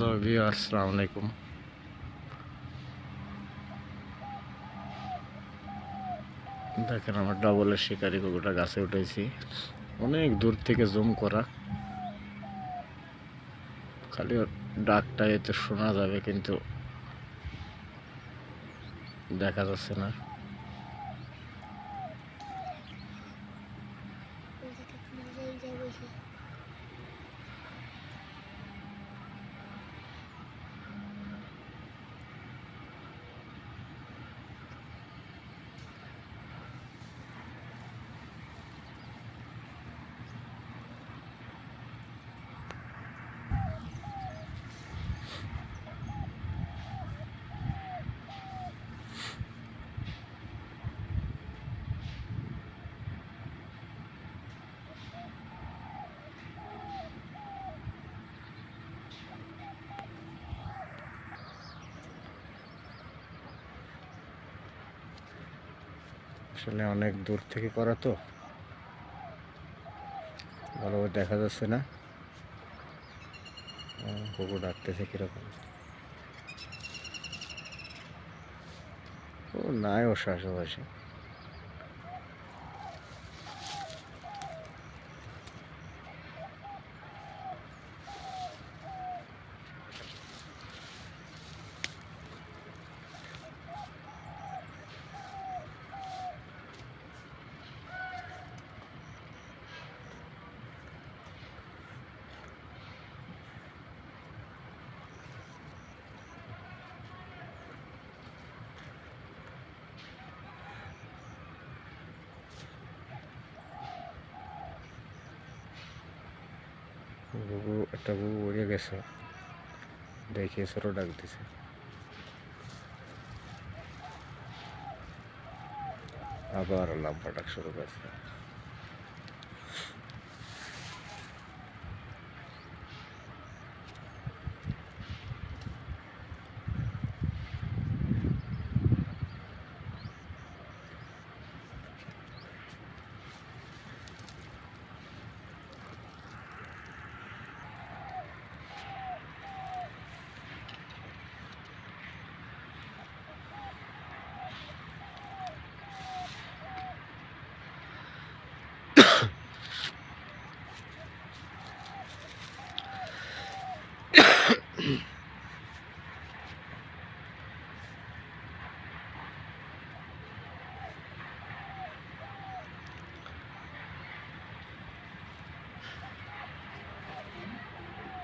Hello viewer আসসালামু আলাইকুম। দেখেন আমার ডবলের শিকারি কুকুরটা গাছে উঠেছি। অনেক দূর থেকে জুম করা। খালি ডাকটা এতে শোনা যাবে, কিন্তু দেখা যাচ্ছে না। আসলে অনেক দূর থেকে করা তো। ভালোভাবে দেখা যাচ্ছে না। কুকুর ডাকতেছে কীরকম। ও, নাই ওর আশেপাশে গুগু একটা বুবু উড়ে গেছে। দেখে সরো ডাক দিছে। আবার লাম্বা ডাক শুরু করছে।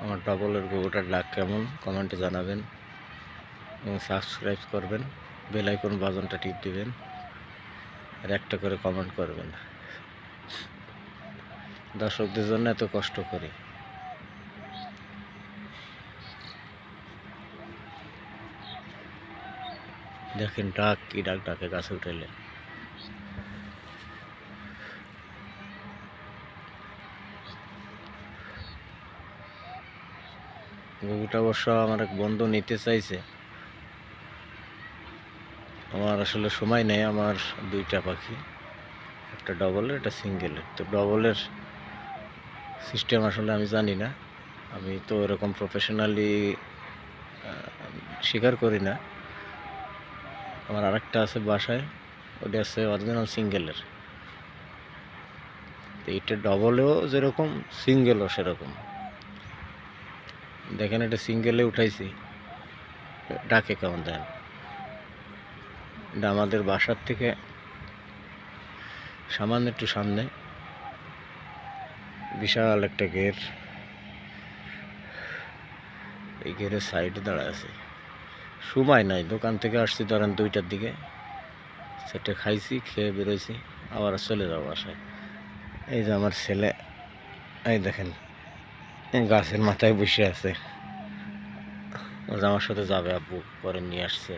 আমার ডবলের গুগুটার ডাক কেমন? কমেন্টে জানাবেন এবং সাবস্ক্রাইব করবেন বেল আইকন বাজনটা টিপ দিবেন, আর একটা করে কমেন্ট করবেন। দর্শকদের জন্য এত কষ্ট করি। দেখেন ডাক, কি ডাক, ডাকে গাছে উঠেলে। গরুটা অবশ্য আমার এক বন্ধু নিতে চাইছে। আমার আসলে সময় নেই, আমার দুইটা পাখি, একটা ডবলের একটা সিঙ্গেলের তো ডবলের সিস্টেম আসলে আমি জানি না। আমি তো এরকম প্রফেশনালি স্বীকার করি না। আমার আরেকটা আছে বাসায়, ওটা আছে অরিজিনাল সিঙ্গেলের তো এটা ডবলেও যেরকম সিঙ্গেলও সেরকম। দেখেন এটা সিঙ্গেলে উঠাইছি। ডাকে কেমন দেন এটা আমাদের বাসার থেকে সামান্য একটু সামনে। বিশাল একটা গের এই গেরের সাইডে দাঁড়ায় আছে। সময় নাই, দোকান থেকে আসছি ধরেন দুইটার দিকে। সেটা খাইছি, খেয়ে বেরোইছি, আবার চলে যাব বাসায়। এই যে আমার ছেলে, এই দেখেন। গাছের মাথায় বসে আছে। আমার সাথে যাবে আব্বু পরে নিয়ে আসছে।